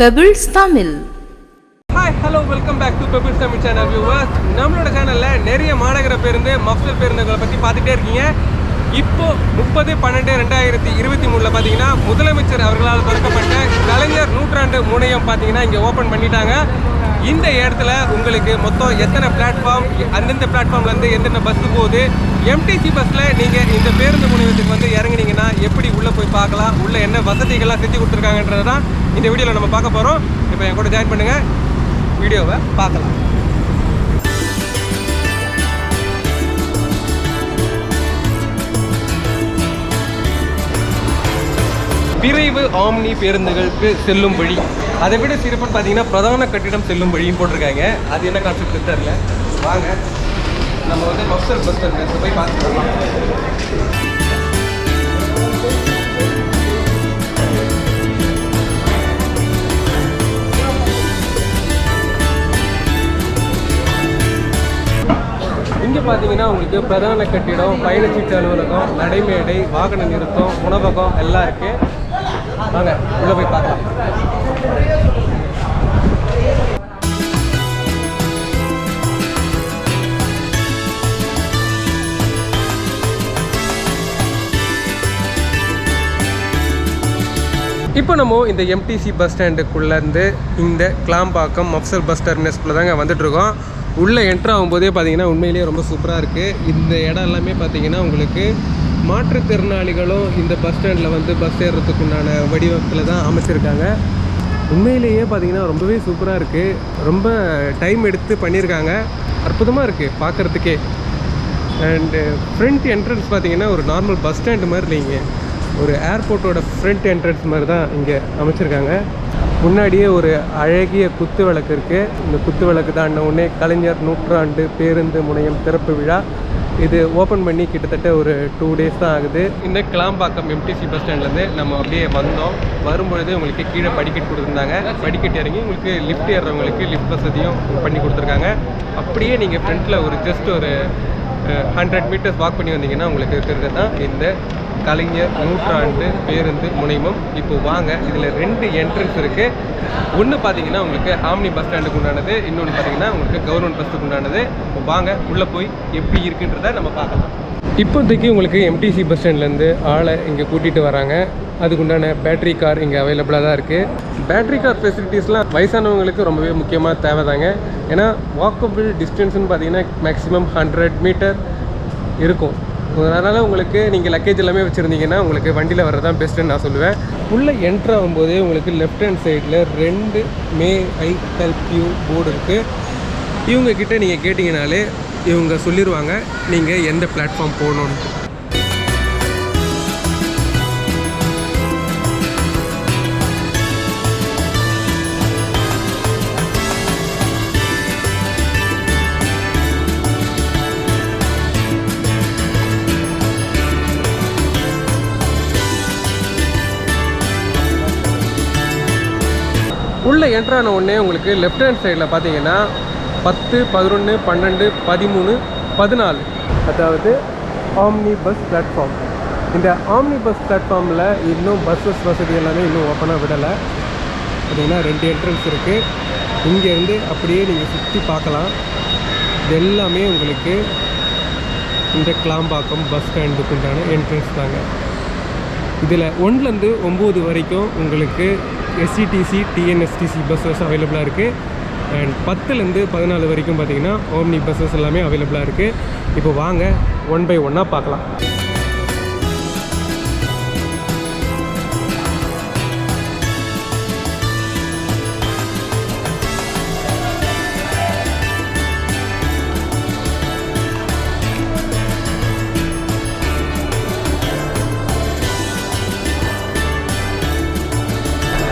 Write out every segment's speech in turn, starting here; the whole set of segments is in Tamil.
Pebbles Tamil hi hello welcome back to Pebbles Tamil channel viewers நம்மளோட சேனலில் நிறைய மாநகர பேருந்து மஃப்சல் பேருந்துகளை பற்றி பார்த்துட்டே இருக்கீங்க. இப்போ முப்பது பன்னெண்டு ரெண்டாயிரத்தி இருபத்தி மூணில் பார்த்தீங்கன்னா முதலமைச்சர் அவர்களால் தொடக்கப்பட்ட கலைஞர் நூற்றாண்டு முனையம் பார்த்தீங்கன்னா இங்கே ஓப்பன் பண்ணிட்டாங்க. இந்த இடத்துல உங்களுக்கு மொத்தம் எத்தனை பிளாட்ஃபார்ம் அந்தந்த பிளாட்ஃபார்ம்லேருந்து எந்தெந்த பஸ்ஸு போகுது எம்டிசி பஸ்ஸில் நீங்கள் இந்த பேருந்து முனையத்துக்கு வந்து இறங்குனீங்கன்னா எப்படி உள்ளே போய் பார்க்கலாம் உள்ளே என்ன வசதிகள்லாம் செஞ்சு கொடுத்துருக்காங்கன்றது தான் இந்த வீடியோவில் நம்ம பார்க்க போகிறோம் இப்போ என் கூட ஜாயின் பண்ணுங்கள் வீடியோவை பார்க்கலாம். விரைவு ஆம்னி பேருந்துகளுக்கு செல்லும் வழி. அதை விட சிறப்புன்னு பார்த்தீங்கன்னா பிரதான கட்டிடம் செல்லும் வழியும் போட்டிருக்காங்க. அது என்ன கான்செப்ட் தெரியல. வாங்க. நம்ம வந்து மஃப்சர் பஸ் ஸ்டாண்ட் போய் பார்த்துக்கலாம் இங்கே பார்த்தீங்கன்னா உங்களுக்கு பிரதான கட்டிடம் பயணச்சீட்டு அலுவலகம் நடைமேடை வாகன நிறுத்தம் உணவகம் எல்லாம் இருக்குது வாங்க உள்ள போய் பார்க்கலாம். இப்போ நம்ம இந்த எம்டிசி பஸ் ஸ்டாண்டுக்குள்ளேருந்து இந்த கிளாம்பாக்கம் மப்சல் பஸ் டெர்மினஸ்குள்ளே தாங்க வந்துட்டுருக்கோம். உள்ளே என்ட்ரு ஆகும்போதே பார்த்தீங்கன்னா உண்மையிலேயே ரொம்ப சூப்பராக இருக்குது இந்த இடம் எல்லாமே பார்த்தீங்கன்னா உங்களுக்கு மாற்றுத்திறனாளிகளும் இந்த பஸ் ஸ்டாண்டில் வந்து பஸ் ஏறுறதுக்கு உண்டான வடிவத்தில் தான் அமைச்சிருக்காங்க. உண்மையிலேயே பார்த்தீங்கன்னா ரொம்பவே சூப்பராக இருக்குது ரொம்ப டைம் எடுத்து பண்ணியிருக்காங்க அற்புதமாக இருக்குது பார்க்குறதுக்கே அண்டு ஃப்ரண்ட் என்ட்ரன்ஸ் பார்த்தீங்கன்னா ஒரு நார்மல் பஸ் ஸ்டாண்டு மாதிரி இல்லைங்க ஒரு ஏர்போர்ட்டோட ஃப்ரண்ட் என்ட்ரன்ஸ் மாதிரி தான் இங்கே அமைச்சிருக்காங்க. முன்னாடியே ஒரு அழகிய குத்து விளக்கு இருக்குது இந்த குத்து விளக்கு தான் உடனே கலைஞர் நூற்றாண்டு பேருந்து முனையம் திறப்பு விழா. இது ஓப்பன் பண்ணி கிட்டத்தட்ட ஒரு டூ டேஸ் தான் ஆகுது. இந்த கிளாம்பாக்கம் எம்டிசி பஸ் ஸ்டாண்ட்லேருந்து நம்ம அப்படியே வந்தோம். வரும்பொழுது உங்களுக்கு கீழே படிக்கட் கொடுத்துருந்தாங்க. படிக்கட்டு இறங்கி உங்களுக்கு லிஃப்ட் ஏறுறவங்களுக்கு லிஃப்ட் வசதியும் பண்ணி கொடுத்துருக்காங்க. அப்படியே நீங்கள் ஃப்ரண்ட்டில் ஒரு ஜஸ்ட் ஒரு ஹண்ட்ரட் மீட்டர்ஸ் வாக் பண்ணி வந்தீங்கன்னா உங்களுக்கு இருக்கிறது தான் இந்த கலைஞர் நூற்றாண்டு பேருந்து முனைமம். இப்போ வாங்க இதில் ரெண்டு என்ட்ரன்ஸ் இருக்குது ஒன்று பார்த்தீங்கன்னா உங்களுக்கு ஆம்னி பஸ் ஸ்டாண்டுக்கு உண்டானது இன்னொன்று பார்த்தீங்கன்னா உங்களுக்கு கவர்மெண்ட் பஸ்ஸுக்கு உண்டானது. இப்போ வாங்க உள்ளே போய் எப்படி இருக்குன்றத நம்ம பார்க்கலாம். இப்போதைக்கு உங்களுக்கு எம்டிசி பஸ் ஸ்டாண்ட்லேருந்து ஆளை இங்கே கூட்டிகிட்டு வராங்க. அதுக்குண்டான பேட்டரி கார் இங்கே அவைலபிளாக தான் இருக்குது பேட்டரி கார் ஃபெசிலிட்டிஸ்லாம் வயசானவங்களுக்கு ரொம்பவே முக்கியமாக தேவைதாங்க ஏன்னா வாக்கபிள் டிஸ்டன்ஸ்னு பார்த்தீங்கன்னா மேக்ஸிமம் ஹண்ட்ரட் மீட்டர் இருக்கும். அதனால் உங்களுக்கு நீங்கள் லக்கேஜ் எல்லாமே வச்சுருந்தீங்கன்னா உங்களுக்கு வண்டியில் வர்றது தான் பெஸ்ட்டுன்னு நான் சொல்லுவேன். உள்ளே என்ட்ரு ஆகும்போதே உங்களுக்கு லெஃப்ட் ஹேண்ட் சைடில் ரெண்டு may I help you board இருக்குது இவங்க கிட்ட நீங்கள் கேட்டிங்கனாலே இவங்க சொல்லிடுவாங்க நீங்கள் எந்த பிளாட்ஃபார்ம் போகணுன்ட்டு உள்ளே என்ட்ரான உடனே உங்களுக்கு லெஃப்ட் ஹேண்ட் சைடில் பார்த்தீங்கன்னா பத்து பதினொன்று பன்னெண்டு பதிமூணு பதினாலு. அதாவது ஆம்னி பஸ் பிளாட்ஃபார்ம் இந்த ஆம்னி பஸ் பிளாட்ஃபார்மில் இன்னும் பஸ்ஸஸ் வசதி எல்லாமே இன்னும் ஓப்பனாக விடலை. பார்த்தீங்கன்னா ரெண்டு என்ட்ரன்ஸ் இருக்குது இங்கேருந்து அப்படியே நீங்கள் சுற்றி பார்க்கலாம். இது எல்லாமே உங்களுக்கு இந்த கிளாம்பாக்கம் பஸ் ஸ்டாண்டுக்கு உண்டான என்ட்ரன்ஸ் தாங்க. இதில் ஒன்றுலேருந்து ஒம்பது வரைக்கும் உங்களுக்கு எஸ்சிடிசி டிஎன்எஸ்டிசி பஸ்ஸஸ் அவைலபிளாக இருக்குது அண்ட் பத்துலேருந்து பதினாலு வரைக்கும் பார்த்தீங்கன்னா ஓம்னி பஸ்ஸஸ் எல்லாமே அவைலபிளாக இருக்குது இப்போ வாங்க ஒன் பை ஒன்னாக பார்க்கலாம்.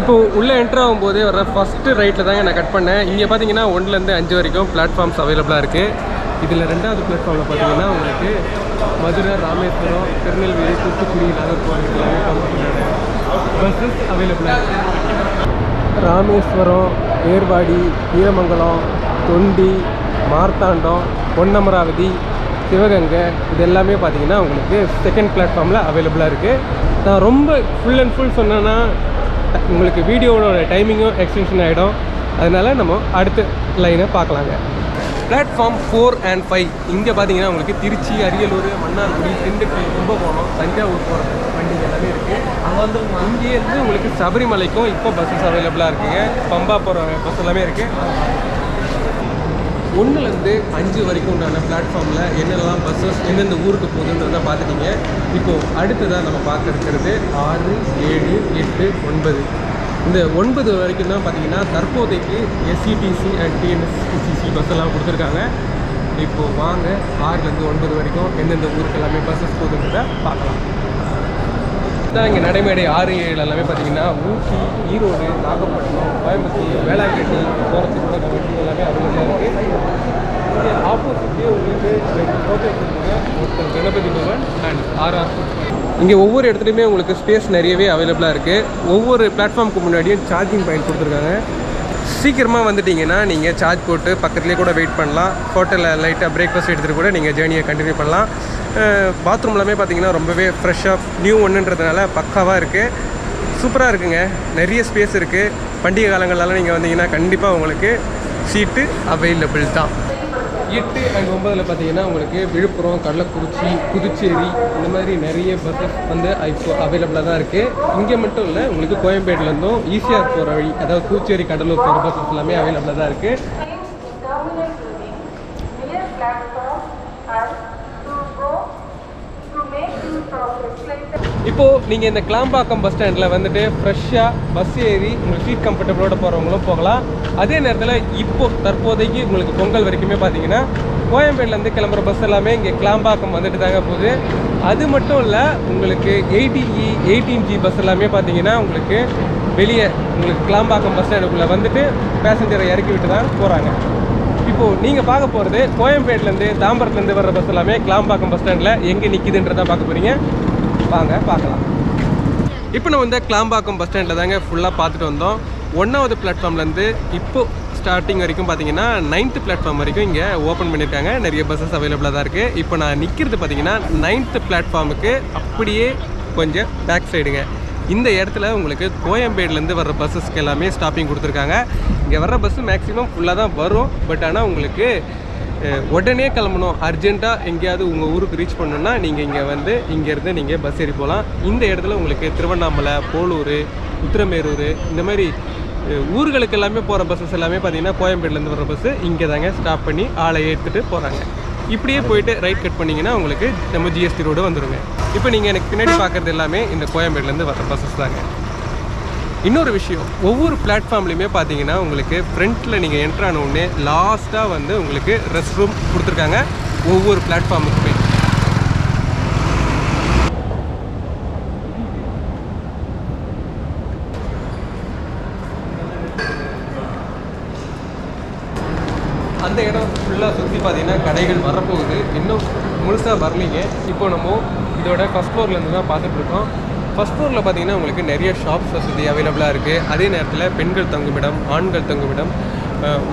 இப்போ உள்ளே என்ட்ரு ஆகும்போதே வர ஃபஸ்ட்டு ரைட்டில் தாங்க நான் கட் பண்ணேன். இங்கே பார்த்தீங்கன்னா ஒன்றுலேருந்து அஞ்சு வரைக்கும் பிளாட்ஃபார்ம்ஸ் அவைலபிளாக இருக்குது இதில் ரெண்டாவது பிளாட்ஃபார்மில் பார்த்தீங்கன்னா உங்களுக்கு மதுரை ராமேஸ்வரம் திருநெல்வேலி தூத்துக்குடி நாகர்கோவில் பஸ்ஸஸ் அவைலபிளாக இருக்குது ராமேஸ்வரம் ஏர்வாடி வீரமங்கலம் தொண்டி மார்த்தாண்டம் பொன்னமராவதி சிவகங்கை இது எல்லாமே பார்த்தீங்கன்னா உங்களுக்கு செகண்ட் பிளாட்ஃபார்மில் அவைலபிளாக இருக்குது நான் ரொம்ப ஃபுல் அண்ட் ஃபுல் சொன்னேன்னா உங்களுக்கு வீடியோவோட டைமிங்கும் எக்ஸ்டென்ஷன் ஆகிடும் அதனால நம்ம அடுத்த லைனை பார்க்கலாங்க. பிளாட்ஃபார்ம் ஃபோர் அண்ட் ஃபைவ் இங்கே பார்த்தீங்கன்னா உங்களுக்கு திருச்சி அரியலூர் மன்னார்குடி திண்டுக்கல் கும்பகோணம் தஞ்சாவூர் போகிற வண்டி எல்லாமே இருக்குது அங்கே வந்து இங்கேருந்து உங்களுக்கு சபரிமலைக்கும் இப்போ பஸ்ஸஸ் அவைலபிளாக இருக்குங்க. பம்பா போகிற பஸ் எல்லாமே இருக்குது ஒன்றுலேருந்து அஞ்சு வரைக்கும் உண்டான பிளாட்ஃபார்மில் என்னெல்லாம் பஸ்ஸஸ் எந்தெந்த ஊருக்கு போகுதுன்றத பார்த்துட்டீங்க. இப்போது அடுத்ததாக நம்ம பார்க்க இருக்கிறது ஆறு ஏழு எட்டு ஒன்பது. இந்த ஒன்பது வரைக்கும் தான் பார்த்தீங்கன்னா தற்போதைக்கு எஸ்சிடிசி அண்ட் டிஎன்எஸ்டிசிசி பஸ் எல்லாம் கொடுத்துருக்காங்க. இப்போது வாங்க ஆறுலேருந்து ஒன்பது வரைக்கும் எந்தெந்த ஊருக்கு எல்லாமே பஸ்ஸஸ் போகுதுன்றத பார்க்கலாம். தான் இங்கே நடைமேடை ஆறு ஏழு எல்லாமே பார்த்தீங்கன்னா ஊட்டி ஈரோடு நாகப்பட்டினம் கோயம்புத்தூர் வேளாங்கண்ணி போகிறதுக்கு கூட கமிட்டி எல்லாமே அவைலபிளாக இருக்குது இங்கே ஆப்போசிட்லேயே உங்களுக்கு ரெண்டு ஒருத்தர் கணபதி பவன் அண்ட் ஆர்ஆர் இங்கே ஒவ்வொரு இடத்துலையுமே உங்களுக்கு ஸ்பேஸ் நிறையவே அவைலபிளாக இருக்குது ஒவ்வொரு பிளாட்ஃபார்முக்கு முன்னாடியும் சார்ஜிங் பாயிண்ட் கொடுத்துருக்காங்க. சீக்கிரமாக வந்துட்டிங்கன்னா நீங்கள் சார்ஜ் போட்டு பக்கத்துலேயே கூட வெயிட் பண்ணலாம். ஹோட்டலில் லைட்டாக பிரேக்ஃபாஸ்ட் எடுத்துகிட்டு கூட நீங்கள் ஜேர்னியை கண்டினியூ பண்ணலாம். பாத்ரூம் எல்லாமே பார்த்தீங்கன்னா ரொம்பவே ஃப்ரெஷ்ஷாக நியூ ஒன்றுன்றதுனால பக்காவாக இருக்குது சூப்பராக இருக்குங்க. நிறைய ஸ்பேஸ் இருக்குது பண்டிகை காலங்கள்லாம் நீங்கள் வந்தீங்கன்னா கண்டிப்பாக உங்களுக்கு சீட்டு அவைலபிள் தான். எட்டு அண்ட் ஒம்பதில் பார்த்தீங்கன்னா உங்களுக்கு விழுப்புரம் கள்ளக்குறிச்சி புதுச்சேரி இந்த மாதிரி நிறைய பஸ்ஸஸ் வந்து இப்போ அவைலபிளாக தான் இருக்குது இங்கே மட்டும் இல்லை உங்களுக்கு கோயம்பேட்டிலேருந்தும் ஈஸியாக போகிற வழி அதாவது புதுச்சேரி கடலூர் போகிற பஸ்ஸஸ் எல்லாமே அவைலபிளாக தான் இருக்குது இப்போது நீங்கள் இந்த கிளாம்பாக்கம் பஸ் ஸ்டாண்டில் வந்துட்டு ஃப்ரெஷ்ஷாக பஸ் ஏறி உங்களுக்கு சீட் கம்ஃபர்டபுளோட போகிறவங்களும் போகலாம். அதே நேரத்தில் இப்போ தற்போதைக்கு உங்களுக்கு பொங்கல் வரைக்குமே பார்த்தீங்கன்னா கோயம்பேடுலேருந்து கிளம்புற பஸ் எல்லாமே இங்கே கிளாம்பாக்கம் வந்துட்டு தாங்க போகுது. அது மட்டும் இல்லை உங்களுக்கு எயிட்டிஇ எயிட்டீன் ஜி பஸ் எல்லாமே பார்த்தீங்கன்னா உங்களுக்கு வெளியே உங்களுக்கு கிளாம்பாக்கம் பஸ் ஸ்டாண்டுக்குள்ளே வந்துட்டு பேசஞ்சரை இறக்கி விட்டு தான் போகிறாங்க இப்போது நீங்கள் பார்க்க போகிறது கோயம்பேட்லேருந்து தாம்பரத்துலேருந்து வர்ற பஸ் எல்லாமே கிளாம்பாக்கம் பஸ் ஸ்டாண்டில் எங்கே நிற்கிதுன்றதை பார்க்க போகிறீங்க வாங்க பார்க்கலாம். இப்போ நம்ம வந்து கிளாம்பாக்கம் பஸ் ஸ்டாண்டில் தாங்க ஃபுல்லாக பார்த்துட்டு வந்தோம். ஒன்றாவது பிளாட்ஃபார்ம்லேருந்து இப்போ ஸ்டார்டிங் வரைக்கும் பார்த்தீங்கன்னா நைன்த்து பிளாட்ஃபார்ம் வரைக்கும் இங்கே ஓப்பன் பண்ணியிருக்காங்க நிறைய பஸ்ஸஸ் அவைலபிளாக தான் இருக்குது இப்போ நான் நிற்கிறது பார்த்தீங்கன்னா நைன்த்து பிளாட்ஃபார்முக்கு அப்படியே கொஞ்சம் பேக் சைடுங்க இந்த இடத்துல உங்களுக்கு கோயம்பேடுலேருந்து வர்ற பஸ்ஸஸ்க்கு எல்லாமே ஸ்டாப்பிங் கொடுத்துருக்காங்க. இங்கே வர்ற பஸ்ஸு மேக்ஸிமம் ஃபுல்லாக தான் வரும். பட் ஆனால் உங்களுக்கு உடனே கிளம்பணும். அர்ஜென்ட்டாக எங்கேயாவது உங்கள் ஊருக்கு ரீச் பண்ணணுன்னா நீங்கள் இங்கே வந்து இங்கேருந்து நீங்கள் பஸ் ஏறி போகலாம் இந்த இடத்துல உங்களுக்கு திருவண்ணாமலை போலூர் உத்திரமேரூர் இந்த மாதிரி ஊர்களுக்கு எல்லாமே போகிற பஸ்ஸஸ் எல்லாமே பார்த்தீங்கன்னா கோயம்பேடுலேருந்து வர பஸ்ஸு இங்கே தாங்க ஸ்டாப் பண்ணி ஆளை ஏற்றுட்டு போகிறாங்க இப்படியே போயிட்டு ரைட் கட் பண்ணிங்கன்னா உங்களுக்கு நம்ம ஜிஎஸ்டி ரோடு வந்துருங்க. இப்போ நீங்கள் எனக்கு பின்னாடி பார்க்குறது எல்லாமே இந்த கோயம்பேடுலேருந்து வர பஸ்ஸஸ் தாங்க. இன்னொரு விஷயம் ஒவ்வொரு பிளாட்ஃபார்ம்லையுமே பார்த்தீங்கன்னா உங்களுக்கு ஃப்ரண்ட்டில் நீங்கள் என்ட்ரு ஆன உடனே லாஸ்ட்டாக வந்து உங்களுக்கு ரெஸ்ட் ரூம் கொடுத்துருக்காங்க. ஒவ்வொரு பிளாட்ஃபார்முக்குமே அந்த இடம் ஃபுல்லாக சுற்றி பார்த்தீங்கன்னா கடைகள் வரப்போகுது. இன்னும் முழுசாக வரலைங்க. இப்போ நம்ம இதோட ஃபஸ்ட் ஃப்ளோர்லேருந்து தான் பார்த்துட்ருக்கோம் ஃபஸ்ட் ஃப்ளோரில் பார்த்தீங்கன்னா உங்களுக்கு நிறைய ஷாப்ஸ் வசதி அவைலபிளாக இருக்குது அதே நேரத்தில் பெண்கள் தங்குமிடம் ஆண்கள் தங்குமிடம்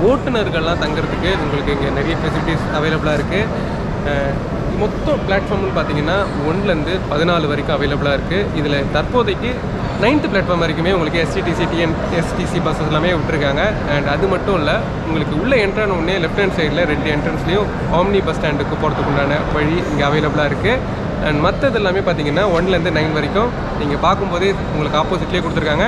ஓட்டுநர்கள்லாம் தங்குறதுக்கு உங்களுக்கு இங்கே நிறைய ஃபெசிலிட்டிஸ் அவைலபிளாக இருக்குது மொத்தம் பிளாட்ஃபார்ம்னு பார்த்தீங்கன்னா ஒன்லேருந்து பதினாலு வரைக்கும் அவைலபிளாக இருக்குது இதில் தற்போதைக்கு நைன்த்து பிளாட்ஃபார்ம் வரைக்குமே உங்களுக்கு எஸ்டிடிசி டிஎன் எஸ்டிசி பஸ்ஸஸ் எல்லாமே விட்டுருக்காங்க. அண்ட் அது மட்டும் இல்லை உங்களுக்கு உள்ளே என்ட்ரான உடனே லெஃப்ட் ஹேண்ட் சைடில் ரெண்டு என்ட்ரன்ஸ்லேயும் ஆம்னி பஸ் ஸ்டாண்டுக்கு போகிறதுக்கு உண்டான வழி இங்கே அவைலபிளாக இருக்குது அண்ட் மற்றது எல்லாமே பார்த்தீங்கன்னா ஒன்லேருந்து நைன் வரைக்கும் நீங்கள் பார்க்கும்போதே உங்களுக்கு ஆப்போசிட்லேயே கொடுத்துருக்காங்க.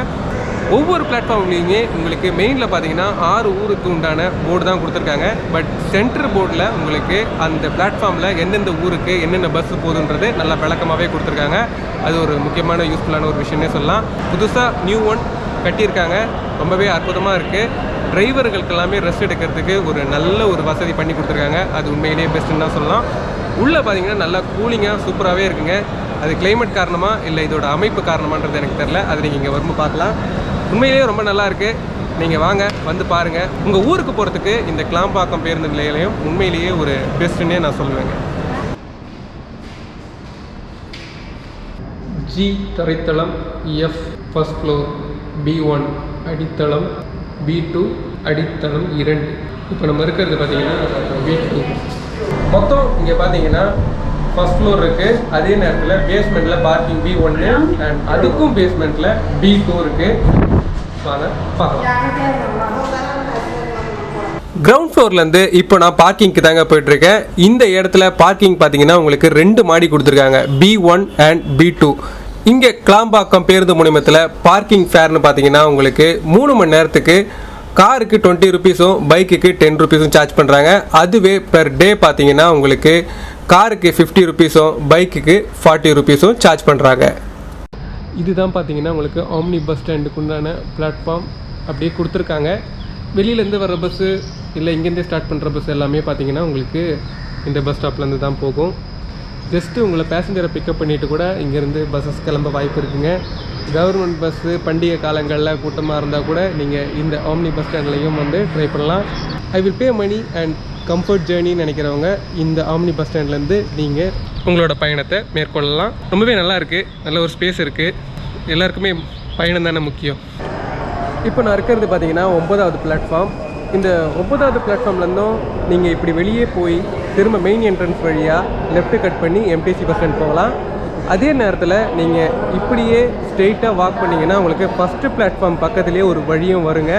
ஒவ்வொரு பிளாட்ஃபார்ம்லேயுமே உங்களுக்கு மெயினில் பார்த்தீங்கன்னா ஆறு ஊருக்கு உண்டான போர்டு தான் கொடுத்துருக்காங்க. பட் சென்டர் போர்டில் உங்களுக்கு அந்த பிளாட்ஃபார்மில் எந்தெந்த ஊருக்கு என்னென்ன பஸ் போகுதுன்றது நல்லா விளக்கமாகவே கொடுத்துருக்காங்க. அது ஒரு முக்கியமான யூஸ்ஃபுல்லான ஒரு விஷயமே சொல்லலாம். புதுசாக நியூ ஒன் கட்டியிருக்காங்க. ரொம்பவே அற்புதமாக இருக்குது டிரைவர்களுக்கு எல்லாமே ரெஸ்ட் எடுக்கிறதுக்கு ஒரு நல்ல ஒரு வசதி பண்ணி கொடுத்துருக்காங்க. அது உண்மையிலேயே பெஸ்ட்டுன்னு தான் சொல்லலாம். உள்ளே பார்த்தீங்கன்னா நல்லா கூலிங்காக சூப்பராகவே இருக்குங்க. அது கிளைமேட் காரணமாக இல்லை இதோட அமைப்பு காரணமான்றது எனக்கு தெரில. அது நீங்கள் இங்கே வரும்போது பார்க்கலாம். உண்மையிலேயே ரொம்ப நல்லா இருக்குது நீங்கள் வாங்க வந்து பாருங்கள் உங்கள் ஊருக்கு போகிறதுக்கு இந்த கிளாம்பாக்கம் பேருந்து நிலையிலையும் உண்மையிலேயே ஒரு பெஸ்ட்டுன்னே நான் சொல்லுவேங்க. G தரைத்தளம் F first floor B one அடித்தளம் பி டூ அடித்தளம் இரண்டு. இப்போ நம்ம இருக்கிறது பார்த்தீங்கன்னா பி டூ மொத்தம் இங்கே பார்த்தீங்கன்னா ஃபர்ஸ்ட் ஃப்ளோர் இருக்கு. அதே நேரத்தில் பேஸ்மெண்ட்ல பார்க்கிங் பி ஒன்று அண்ட் அதுக்கும் பேஸ்மெண்ட்ல பி டூ இருக்கு. வாங்க பார்க்கலாம். கிரவுண்ட் ஃப்ளோர்லேருந்து இப்போ நான் பார்க்கிங்க்கு தாங்க போயிட்டுருக்கேன். இந்த இடத்துல பார்க்கிங் பார்த்தீங்கன்னா உங்களுக்கு ரெண்டு மாடி கொடுத்துருக்காங்க. B one and B two இங்கே கிளாம்பாக்கம் பேருந்து முனையத்தில் பார்க்கிங் ஃபேர்னு பார்த்தீங்கன்னா உங்களுக்கு மூணு மணி நேரத்துக்கு காருக்கு டுவெண்ட்டி ருபீஸும் பைக்குக்கு டென் ருபீஸும் சார்ஜ் பண்ணுறாங்க அதுவே பெர் டே பார்த்தீங்கன்னா உங்களுக்கு காருக்கு ஃபிஃப்டி ருபீஸும் பைக்குக்கு ஃபார்ட்டி ருபீஸும் சார்ஜ் பண்ணுறாங்க இதுதான் பார்த்தீங்கன்னா உங்களுக்கு ஆம்னி பஸ் ஸ்டாண்டுக்கு உண்டான பிளாட்ஃபார்ம் அப்படியே கொடுத்துருக்காங்க. வெளியிலேருந்து வர பஸ்ஸு இல்லை இங்கேருந்தே ஸ்டார்ட் பண்ணுற பஸ் எல்லாமே பார்த்தீங்கன்னா உங்களுக்கு இந்த பஸ் ஸ்டாப்லேருந்து தான் போகும். ஜஸ்ட்டு உங்களை பேசஞ்சரை பிக்கப் பண்ணிவிட்டு கூட இங்கேருந்து பஸ்ஸஸ் கிளம்ப வாய்ப்பு இருக்குங்க. கவர்மெண்ட் பஸ்ஸு பண்டிகை காலங்களில் கூட்டமாக இருந்தால் கூட நீங்கள் இந்த ஆம்னி பஸ் ஸ்டாண்ட்லேயும் வந்து ட்ரை பண்ணலாம். I will pay money and comfort ஜேர்னின்னு நினைக்கிறவங்க இந்த ஆம்னி பஸ் ஸ்டாண்ட்லேருந்து நீங்கள் உங்களோட பயணத்தை மேற்கொள்ளலாம். ரொம்பவே நல்லா இருக்குது நல்ல ஒரு ஸ்பேஸ் இருக்குது எல்லாருக்குமே பயணம் தானே முக்கியம். இப்போ நான் இருக்கிறது பார்த்தீங்கன்னா ஒன்பதாவது பிளாட்ஃபார்ம் இந்த ஒன்பதாவது பிளாட்ஃபார்ம்லேருந்தும் நீங்கள் இப்படி வெளியே போய் திரும்ப மெயின் என்ட்ரன்ஸ் வழியாக லெஃப்ட் கட் பண்ணி எம்டிசி பஸ் ஸ்டாண்ட் போகலாம். அதே நேரத்தில் நீங்கள் இப்படியே ஸ்ட்ரெயிட்டாக வாக் பண்ணிங்கன்னா உங்களுக்கு ஃபஸ்ட்டு பிளாட்ஃபார்ம் பக்கத்துலேயே ஒரு வழியும் வருங்க.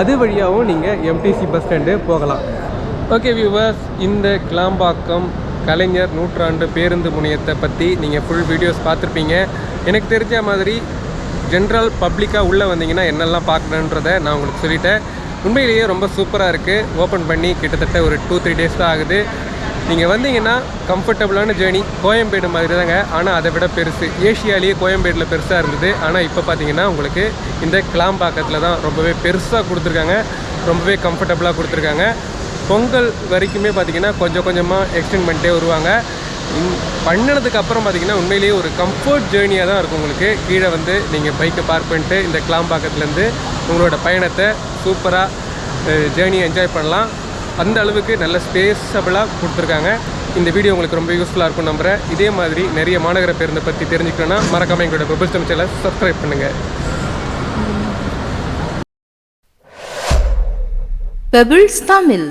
அது வழியாகவும் நீங்கள் எம்டிசி பஸ் ஸ்டாண்டு போகலாம். ஓகே வியூவர்ஸ் இந்த கிளாம்பாக்கம் கலைஞர் நூற்றாண்டு பேருந்து முனையத்தை பற்றி நீங்கள் ஃபுல் வீடியோஸ் பார்த்துருப்பீங்க. எனக்கு தெரிஞ்ச மாதிரி ஜென்ரல் பப்ளிக்காக உள்ளே வந்தீங்கன்னா என்னெல்லாம் பார்க்கணுன்றதை நான் உங்களுக்கு சொல்லிட்டேன். உண்மையிலேயே ரொம்ப சூப்பராக இருக்குது ஓப்பன் பண்ணி கிட்டத்தட்ட ஒரு டூ த்ரீ டேஸ் தான் ஆகுது. நீங்கள் வந்தீங்கன்னா கம்ஃபர்டபுளான ஜேர்னி கோயம்பேடு மாதிரி தாங்க ஆனால் அதை விட பெருசு. ஏஷியாலேயே கோயம்பேடில் பெருசாக இருந்தது. ஆனால் இப்போ பார்த்தீங்கன்னா உங்களுக்கு இந்த கிளாம்பாக்கத்தில் தான் ரொம்பவே பெருசாக கொடுத்துருக்காங்க. ரொம்பவே கம்ஃபர்டபுளாக கொடுத்துருக்காங்க. பொங்கல் வரைக்குமே பார்த்தீங்கன்னா கொஞ்சம் கொஞ்சமாக எக்ஸ்டெண்ட் பண்ணிட்டே வருவாங்க. பண்ணினதுக்கு அப்புறம் பார்த்தீங்கன்னா உண்மையிலேயே ஒரு கம்ஃபர்ட் ஜேர்னியாக தான் இருக்கும் உங்களுக்கு. கீழே வந்து நீங்கள் பைக்கை பார்க் பண்ணிட்டு இந்த கிளாம்பாக்கத்துலேருந்து உங்களோட பயணத்தை சூப்பராக ஜேர்னியை என்ஜாய் பண்ணலாம். அந்த அளவுக்கு நல்ல ஸ்பேஸபிளாக கொடுத்துருக்காங்க. இந்த வீடியோ உங்களுக்கு ரொம்ப யூஸ்ஃபுல்லாக இருக்கும் நம்புகிறேன் இதே மாதிரி நிறைய மாநகர பேருந்தை பற்றி தெரிஞ்சுக்கணுன்னா மறக்காமல் எங்களோட பபிள்ஸ்டம் சேனலை சப்ஸ்கிரைப் பண்ணுங்கள் பெபிள்ஸ் தமிழ்